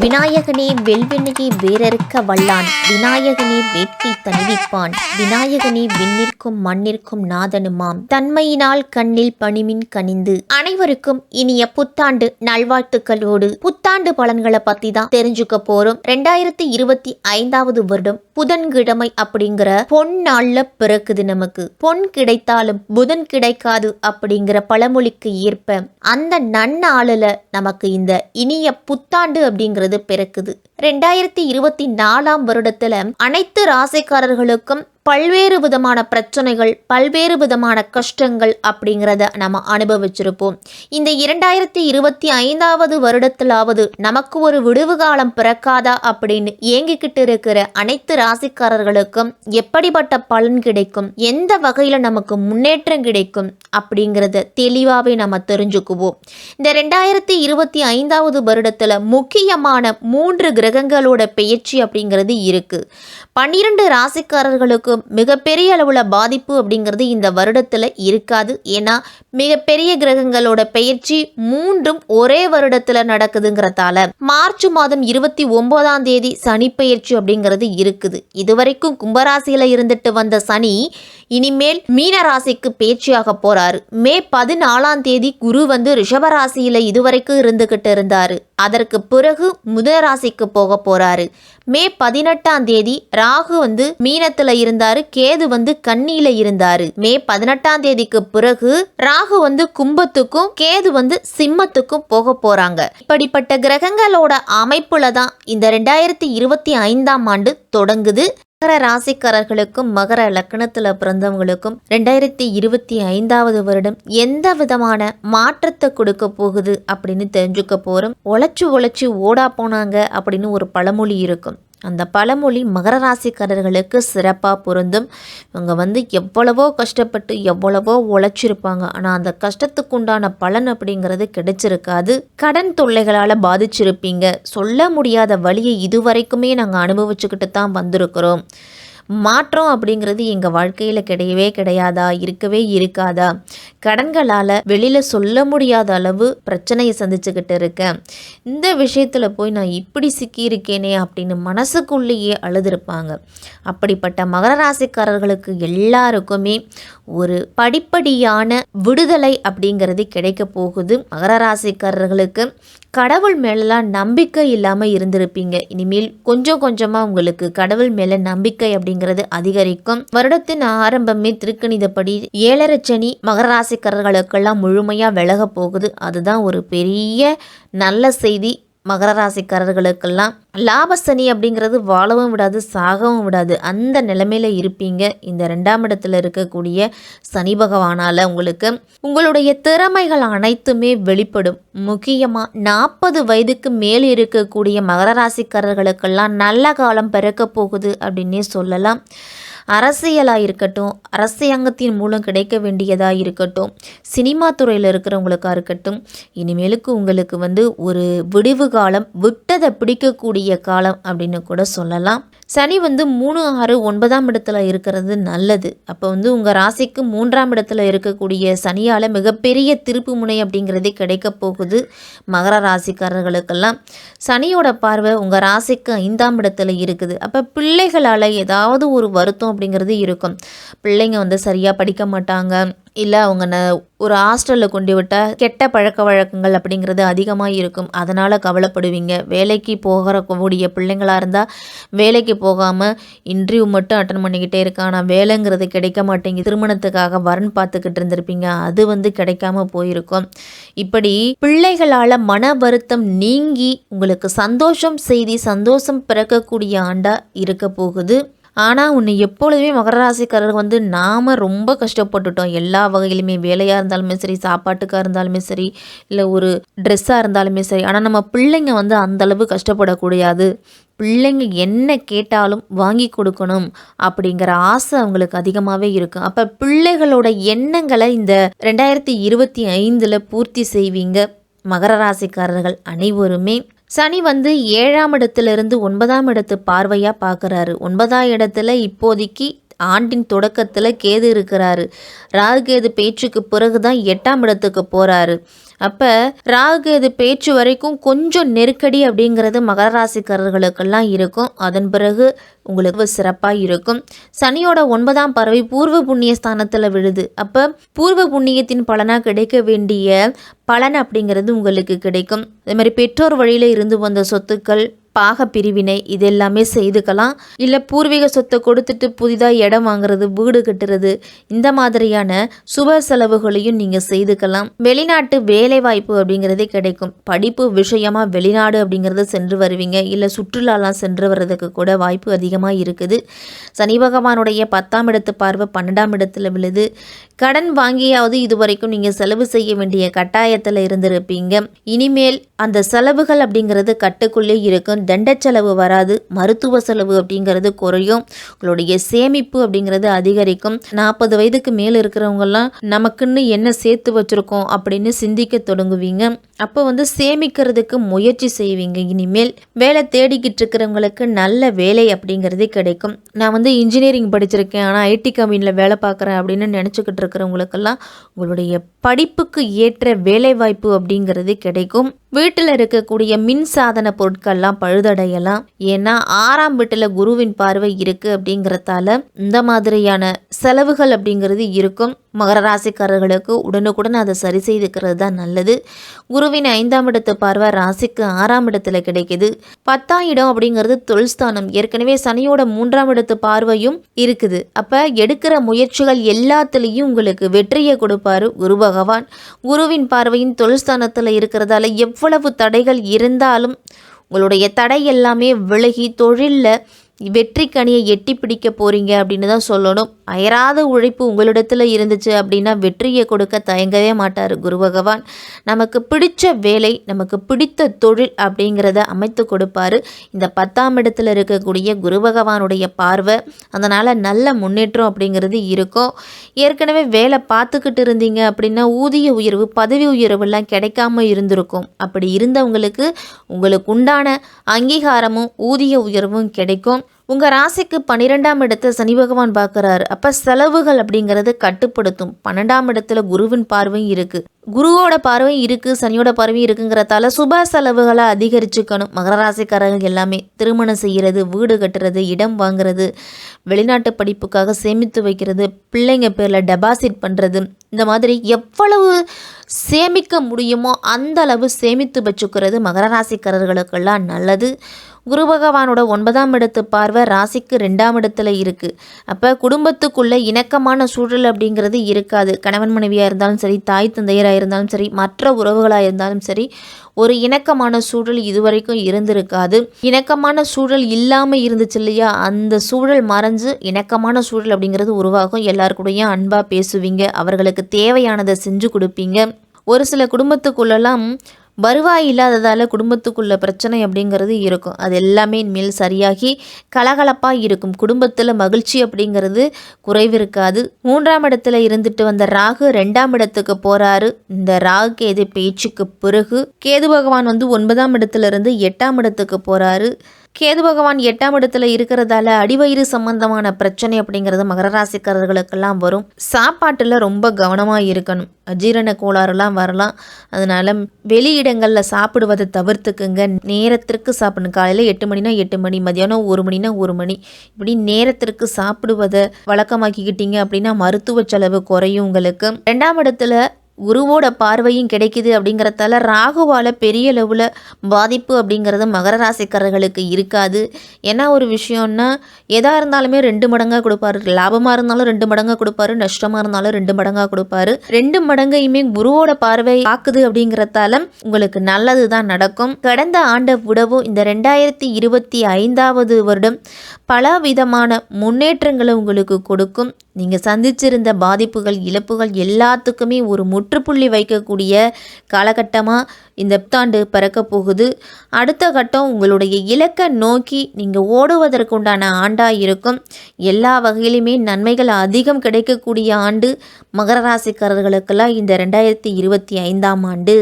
விநாயகனே வெல்வெண்ணையை வேறறுக்க வல்லான். விநாயகனே வெற்றி தணிவிப்பான். விநாயகனே விண்ணிற்கும் மண்ணிற்கும் நாதனுமாம். தன்மையினால் கண்ணில் பணிமின் கனிந்து. அனைவருக்கும் இனிய புத்தாண்டு நல்வாழ்த்துக்களோடு புத்தாண்டு பலன்களை பத்தி தான் தெரிஞ்சுக்க போறோம். ரெண்டாயிரத்தி இருபத்தி ஐந்தாவது வருடம் புதன்கிழமை அப்படிங்கிற பொன் நாள்ல பிறக்குது நமக்கு. பொன் கிடைத்தாலும் புதன் கிடைக்காது அப்படிங்கிற பழமொழிக்கு ஏற்ப அந்த நன்னாளில் நமக்கு இந்த இனிய புத்தாண்டு அப்படிங்கிறது பொழுது பிறக்குது. ரெண்டாயிரத்தி இருபத்தி நாலாம் வருடத்தில் அனைத்து ராசிக்காரர்களுக்கும் பல்வேறு விதமான பிரச்சனைகள் பல்வேறு விதமான கஷ்டங்கள் அப்படிங்கிறத நம்ம அனுபவிச்சிருப்போம். இந்த இரண்டாயிரத்தி இருபத்தி ஐந்தாவது வருடத்திலாவது நமக்கு ஒரு விடுவு காலம் பிறக்காதா அப்படின்னு ஏங்கிக்கிட்டு இருக்கிற அனைத்து ராசிக்காரர்களுக்கும் எப்படிப்பட்ட பலன் கிடைக்கும் எந்த வகையில் நமக்கு முன்னேற்றம் கிடைக்கும் அப்படிங்கிறத தெளிவாகவே நம்ம தெரிஞ்சுக்குவோம். இந்த ரெண்டாயிரத்தி இருபத்தி ஐந்தாவது வருடத்தில் முக்கியமான மூன்று கிரகங்களோட பெயர்ச்சி அப்படிங்கிறது இருக்குது பன்னிரண்டு ராசிக்காரர்களுக்கு மிகப்பெரிய அளவில் பாதிப்பு அப்படிங்கிறது இந்த வருடத்தில் இருக்காது. ஏன்னா மிகப்பெரிய கிரகங்களோட பெயர்ச்சி மூன்றும் ஒரே வருடத்தில் நடக்குதுங்கிறதால. மார்ச் மாதம் இருபத்தி ஒன்பதாம் தேதி சனி பெயர்ச்சி அப்படிங்கிறது இருக்குது. இதுவரைக்கும் கும்பராசியில் இருந்துட்டு வந்த சனி இனிமேல் மீன ராசிக்கு பேச்சியாக போறாரு. மே பதினாலாம் தேதி குரு வந்து ரிஷபராசியில இதுவரைக்கும் இருந்துகிட்டு இருந்தாரு. அதற்கு பிறகு முதராசிக்கு போக போறாரு. மே பதினெட்டாம் தேதி ராகு வந்து மீனத்துல இருந்தாரு. கேது வந்து கண்ணியில இருந்தாரு. மே பதினெட்டாம் தேதிக்கு பிறகு ராகு வந்து கும்பத்துக்கும் கேது வந்து சிம்மத்துக்கும் போக போறாங்க. இப்படிப்பட்ட கிரகங்களோட அமைப்புல தான் இந்த ரெண்டாயிரத்தி இருபத்தி ஐந்தாம் ஆண்டு தொடங்குது. மகர ராசிக்காரர்களுக்கும் மகர லக்கணத்தில் பிறந்தவங்களுக்கும் ரெண்டாயிரத்தி இருபத்தி ஐந்தாவது வருடம் எந்த விதமான மாற்றத்தை கொடுக்க போகுது அப்படின்னு தெரிஞ்சுக்க போகிறோம் உழைச்சி உழைச்சி ஓடா போனாங்க அப்படின்னு ஒரு பழமொழி இருக்கும். அந்த பழமொழி மகர ராசிக்காரர்களுக்கு சிறப்பாக பொருந்தும். இவங்க வந்து எவ்வளவோ கஷ்டப்பட்டு எவ்வளவோ உழைச்சிருப்பாங்க. ஆனால் அந்த கஷ்டத்துக்கு உண்டான பலன் அப்படிங்கிறது கிடைச்சிருக்காது. கடன் தொல்லைகளால் பாதிச்சிருப்பீங்க. சொல்ல முடியாத வழியை இதுவரைக்குமே நாங்கள் அனுபவிச்சுக்கிட்டு தான் வந்திருக்கிறோம். மாற்றம் அப்படிங்கிறது எங்கள் வாழ்க்கையில் கிடையவே கிடையாதா? இருக்கவே இருக்காதா? கடன்களால் வெளியில் சொல்ல முடியாத அளவு பிரச்சனையை சந்திச்சுக்கிட்டு இருக்கேன். இந்த விஷயத்தில் போய் நான் இப்படி சிக்கியிருக்கேனே அப்படின்னு மனசுக்குள்ளேயே அழுதுருப்பாங்க. அப்படிப்பட்ட மகர ராசிக்காரர்களுக்கு எல்லாருக்குமே ஒரு படிப்படியான விடுதலை அப்படிங்கிறது கிடைக்க போகுது. மகர ராசிக்காரர்களுக்கு கடவுள் மேலெலாம் நம்பிக்கை இல்லாமல் இருந்திருப்பீங்க. இனிமேல் கொஞ்சம் கொஞ்சமாக உங்களுக்கு கடவுள் மேலே நம்பிக்கை அப்படிங்கிறது அதிகரிக்கும். வருடத்தின் ஆரம்பமே திருக்கணிதப்படி ஏழரை சனி மகராசிக்காரர்களுக்கெல்லாம் முழுமையாக விலக போகுது. அதுதான் ஒரு பெரிய நல்ல செய்தி. மகர ராசிக்காரர்களுக்கெல்லாம் லாபசனி அப்படிங்கிறது வாழவும் விடாது சாகவும் விடாது. அந்த நிலைமையில் இருப்பீங்க. இந்த ரெண்டாம் இடத்துல இருக்கக்கூடிய சனி பகவானால் உங்களுக்கு உங்களுடைய திறமைகள் அனைத்துமே வெளிப்படும். முக்கியமாக நாற்பது வயதுக்கு மேல் இருக்கக்கூடிய மகர ராசிக்காரர்களுக்கெல்லாம் நல்ல காலம் பிறக்க போகுது அப்படின்னே சொல்லலாம். அரசியலாக இருக்கட்டும் அரசியங்கத்தின் மூலம் கிடைக்க வேண்டியதாக இருக்கட்டும் சினிமா துறையில் இருக்கிறவங்களுக்காக இருக்கட்டும் இனிமேலுக்கு உங்களுக்கு வந்து ஒரு விடிவு காலம் விட்டதை பிடிக்கக்கூடிய காலம் அப்படின்னு கூட சொல்லலாம். சனி வந்து மூணு ஆறு ஒன்பதாம் இடத்துல இருக்கிறது நல்லது. அப்போ வந்து உங்கள் ராசிக்கு மூன்றாம் இடத்துல இருக்கக்கூடிய சனியால் மிகப்பெரிய திருப்பு முனை அப்படிங்கிறதே கிடைக்க போகுது மகர ராசிக்காரர்களுக்கெல்லாம். சனியோட பார்வை உங்கள் ராசிக்கு ஐந்தாம் இடத்துல இருக்குது. அப்போ பிள்ளைகளால் ஏதாவது ஒரு வருத்தம் அப்படிங்கிறது இருக்கும். பிள்ளைங்க வந்து சரியாக படிக்க மாட்டாங்க. இல்லை அவங்க ந ஒரு ஹாஸ்டலில் கொண்டு விட்டால் கெட்ட பழக்க வழக்கங்கள் அப்படிங்கிறது அதிகமாக இருக்கும். அதனால் கவலைப்படுவீங்க. வேலைக்கு போகிற கூடிய பிள்ளைங்களாக இருந்தால் வேலைக்கு போகாமல் இன்டர்வியூ மட்டும் அட்டன் பண்ணிக்கிட்டே இருக்கா. ஆனால் வேலைங்கிறது கிடைக்க மாட்டேங்குது. திருமணத்துக்காக வரன் பார்த்துக்கிட்டு இருந்திருப்பீங்க. அது வந்து கிடைக்காம போயிருக்கும். இப்படி பிள்ளைகளால் மன வருத்தம் நீங்கி உங்களுக்கு சந்தோஷம் செய்தி சந்தோஷம் பிறக்கக்கூடிய ஆண்டாக இருக்க போகுது. ஆனால் உன்னை எப்பொழுதுமே மகர ராசிக்காரர் வந்து நாம் ரொம்ப கஷ்டப்பட்டுட்டோம். எல்லா வகையிலுமே வேலையாக இருந்தாலுமே சரி சாப்பாட்டுக்காக இருந்தாலுமே சரி இல்லை ஒரு ட்ரெஸ்ஸாக இருந்தாலுமே சரி. ஆனால் நம்ம பிள்ளைங்க வந்து அந்தளவு கஷ்டப்படக்கூடாது. பிள்ளைங்க என்ன கேட்டாலும் வாங்கி கொடுக்கணும் அப்படிங்கிற ஆசை அவங்களுக்கு அதிகமாகவே இருக்கும். அப்போ பிள்ளைகளோட எண்ணங்களை இந்த ரெண்டாயிரத்தி இருபத்தி ஐந்தில் பூர்த்தி செய்வீங்க மகர ராசிக்காரர்கள் அனைவருமே. சனி வந்து ஏழாம் இடத்துலேருந்து ஒன்பதாம் இடத்து பார்வையாக பார்க்குறாரு. ஒன்பதாம் இடத்துல இப்போதைக்கு ஆண்டின் தொடக்கத்தில் கேது இருக்கிறாரு. ராகு கேது பேச்சுக்கு பிறகு தான் எட்டாம் இடத்துக்கு போகிறாரு அப்போ ராகு இது பேச்சு வரைக்கும் கொஞ்சம் நெருக்கடி அப்படிங்கிறது மகர ராசிக்காரர்களுக்கெல்லாம் இருக்கும். அதன் பிறகு உங்களுக்கு சிறப்பாக இருக்கும். சனியோட ஒன்பதாம் பறவை பூர்வ புண்ணிய ஸ்தானத்தில் விழுது. அப்போ பூர்வ புண்ணியத்தின் பலனாக கிடைக்க வேண்டிய பலன் அப்படிங்கிறது உங்களுக்கு கிடைக்கும். அதே மாதிரி பெற்றோர் வழியில் இருந்து வந்த சொத்துக்கள் பாக பிரிவினை இது எல்லாமே செய்துக்கலாம். இல்லை பூர்வீக சொத்தை கொடுத்துட்டு புதிதாக இடம் வாங்குறது வீடு கட்டுறது இந்த மாதிரியான சுப செலவுகளையும் நீங்கள் செய்துக்கலாம். வெளிநாட்டு வேலை வாய்ப்பு அப்படிங்கிறதே கிடைக்கும். படிப்பு விஷயமா வெளிநாடு அப்படிங்கிறத சென்று வருவீங்க. இல்லை சுற்றுலாலாம் சென்று வர்றதுக்கு கூட வாய்ப்பு அதிகமாக இருக்குது. சனி பகவானுடைய பத்தாம் இடத்து பார்வை பன்னெண்டாம் இடத்துல விழுது. கடன் வாங்கியாவது இதுவரைக்கும் நீங்கள் செலவு செய்ய வேண்டிய கட்டாயத்தில் இருந்திருப்பீங்க. இனிமேல் அந்த செலவுகள் அப்படிங்கிறது கட்டுக்குள்ளே இருக்கும். தண்ட செலவு வராது. மருத்துவ செலவு அப்படிங்கிறது குறையும். உங்களுடைய சேமிப்பு அப்படிங்கிறது அதிகரிக்கும். நாற்பது வயதுக்கு மேலே இருக்கிறவங்கெல்லாம் நமக்குன்னு என்ன சேர்த்து வச்சுருக்கோம் அப்படின்னு சிந்திக்க தொடங்குவீங்க. அப்போ வந்து சேமிக்கிறதுக்கு முயற்சி செய்வீங்க. இனிமேல் வேலை தேடிக்கிட்டு இருக்கிறவங்களுக்கு நல்ல வேலை அப்படிங்கிறது கிடைக்கும். நான் வந்து இன்ஜினியரிங் படிச்சிருக்கேன். ஆனால் ஐடி கம்பெனியில் வேலை பார்க்குறேன் அப்படின்னு நினச்சிக்கிட்டு இருக்கிறவங்களுக்கெல்லாம் உங்களுடைய படிப்புக்கு ஏற்ற வேலைவாய்ப்பு அப்படிங்கிறது கிடைக்கும். வீட்டில் இருக்கக்கூடிய மின் சாதன பொருட்கள்லாம் பழுதடையலாம். ஏன்னா ஆறாம் வீட்டில் குருவின் பார்வை இருக்குது அப்படிங்கிறதால இந்த மாதிரியான செலவுகள் அப்படிங்கிறது இருக்கும். மகர ராசிக்காரர்களுக்கு உடனுக்குடன் அதை சரி செய்துக்கிறது தான் நல்லது. குருவின் ஐந்தாம் இடத்து பார்வை ராசிக்கு ஆறாம் இடத்துல கிடைக்குது. பத்தாம் இடம் அப்படிங்கிறது தொழில்ஸ்தானம் ஏற்கனவே சனியோட மூன்றாம் இடத்து பார்வையும் இருக்குது. அப்போ எடுக்கிற முயற்சிகள் எல்லாத்துலேயும் உங்களுக்கு வெற்றியை கொடுப்பாரு குரு பகவான். குருவின் பார்வையின் தொழில்ஸ்தானத்தில் இருக்கிறதால எவ்வளவு தடைகள் இருந்தாலும் உங்களுடைய தடை எல்லாமே விலகி தொழிலில் வெற்றி கனியை எட்டி பிடிக்க போகிறீங்க அப்படின்னு தான் சொல்லணும். அயராத உழைப்பு உங்களிடத்தில் இருந்துச்சு அப்படின்னா வெற்றியை கொடுக்க தயங்கவே மாட்டார் குரு பகவான். நமக்கு பிடிச்ச வேலை நமக்கு பிடித்த தொழில் அப்படிங்கிறத அமைத்து கொடுப்பாரு. இந்த பத்தாம் இடத்துல இருக்கக்கூடிய குரு பகவானுடைய பார்வை அதனால் நல்ல முன்னேற்றம் அப்படிங்கிறது இருக்கும். ஏற்கனவே வேலை பார்த்துக்கிட்டு இருந்தீங்க அப்படின்னா ஊதிய உயர்வு பதவி உயர்வுலாம் கிடைக்காம இருந்திருக்கும். அப்படி இருந்தவங்களுக்கு உங்களுக்கு உண்டான அங்கீகாரமும் ஊதிய உயர்வும் கிடைக்கும். உங்கள் ராசிக்கு பன்னிரெண்டாம் இடத்தை சனி பகவான் பார்க்குறாரு. அப்போ செலவுகள் அப்படிங்கிறது கட்டுப்படுத்தும். பன்னெண்டாம் இடத்துல குருவின் பார்வையும் இருக்குது குருவோட பார்வையும் இருக்குது சனியோட பார்வையும் இருக்குங்கிறதால சுப செலவுகளை அதிகரிச்சுக்கணும். மகர ராசிக்காரர்கள் எல்லாமே திருமணம் செய்கிறது வீடு கட்டுறது இடம் வாங்குறது வெளிநாட்டு படிப்புக்காக சேமித்து வைக்கிறது பிள்ளைங்க பேரில் டெபாசிட் பண்ணுறது இந்த மாதிரி எவ்வளவு சேமிக்க முடியுமோ அந்த அளவு சேமித்து வச்சுக்கிறது மகர ராசிக்காரர்களுக்கெல்லாம் நல்லது. குரு பகவானோட ஒன்பதாம் இடத்து பார்வை ராசிக்கு ரெண்டாம் இடத்துல இருக்குது அப்போ குடும்பத்துக்குள்ளே இணக்கமான சூழல் அப்படிங்கிறது இருக்காது. கணவன் மனைவியாக இருந்தாலும் சரி தாய் தந்தையராக இருந்தாலும் சரி மற்ற உறவுகளாக இருந்தாலும் சரி ஒரு இணக்கமான சூழல் இதுவரைக்கும் இருந்திருக்காது. இணக்கமான சூழல் இல்லாமல் இருந்துச்சு இல்லையா? அந்த சூழல் மறைஞ்சு இணக்கமான சூழல் அப்படிங்கிறது உருவாகும். எல்லாருக்கூடையும் அன்பாக பேசுவீங்க. அவர்களுக்கு தேவையானதை செஞ்சு கொடுப்பீங்க. ஒரு சில குடும்பத்துக்குள்ளெல்லாம் வருவாய் இல்லாததால் குடும்பத்துக்குள்ள பிரச்சனை அப்படிங்கிறது இருக்கும். அது எல்லாமே இனிமேல் சரியாகி கலகலப்பாக இருக்கும். குடும்பத்தில் மகிழ்ச்சி அப்படிங்கிறது குறைவு இருக்காது. மூன்றாம் இடத்துல இருந்துட்டு வந்த ராகு ரெண்டாம் இடத்துக்கு போகிறாரு இந்த ராகு கேது பேச்சுக்கு பிறகு கேது பகவான் வந்து ஒன்பதாம் இடத்துல இருந்து எட்டாம் இடத்துக்கு போகிறாரு கேது பகவான் எட்டாம் இடத்துல இருக்கிறதால அடிவயிறு சம்பந்தமான பிரச்சனை அப்படிங்கிறது மகர ராசிக்காரர்களுக்கெல்லாம் வரும். சாப்பாட்டில் ரொம்ப கவனமாக இருக்கணும். அஜீரண கோளாறுலாம் வரலாம். அதனால் வெளி இடங்களில் சாப்பிடுவதை தவிர்த்துக்குங்க. நேரத்திற்கு சாப்பிடணும். காலையில் எட்டு மணினா எட்டு மணி மதியானம் ஒரு மணினா ஒரு மணி. இப்படி நேரத்திற்கு சாப்பிடுவதை வழக்கமாக்கிக்கிட்டீங்க அப்படின்னா மருத்துவ செலவு குறையும் உங்களுக்கு. ரெண்டாம் இடத்துல குருவோட பார்வையும் கிடைக்குது அப்படிங்கிறதால ராகுவால் பெரிய அளவில் பாதிப்பு அப்படிங்கிறது மகர ராசிக்காரர்களுக்கு இருக்காது. ஏன்னா ஒரு விஷயம்னா எதாக இருந்தாலுமே ரெண்டு மடங்காக கொடுப்பாரு. லாபமாக இருந்தாலும் ரெண்டு மடங்காக கொடுப்பாரு. நஷ்டமாக இருந்தாலும் ரெண்டு மடங்காக கொடுப்பாரு. ரெண்டு மடங்கையுமே குருவோட பார்வை பார்க்குது அப்படிங்கிறதால உங்களுக்கு நல்லது தான் நடக்கும். கடந்த ஆண்டை விடவும் இந்த ரெண்டாயிரத்தி இருபத்தி ஐந்தாவது வருடம் பல விதமான முன்னேற்றங்களை உங்களுக்கு கொடுக்கும். நீங்கள் சந்திச்சிருந்த பாதிப்புகள் இழப்புகள் எல்லாத்துக்குமே ஒரு முற்றுப்புள்ளி வைக்கக்கூடிய காலகட்டமாக இந்த புத்தாண்டு பிறக்க போகுது. அடுத்த கட்டம் உங்களுடைய இலக்கை நோக்கி நீங்கள் ஓடுவதற்குண்டான ஆண்டாக இருக்கும். எல்லா வகையிலுமே நன்மைகள் அதிகம் கிடைக்கக்கூடிய ஆண்டு. மகர ராசிக்காரர்களுக்கெல்லாம் இந்த ரெண்டாயிரத்தி இருபத்தி ஐந்தாம் ஆண்டு.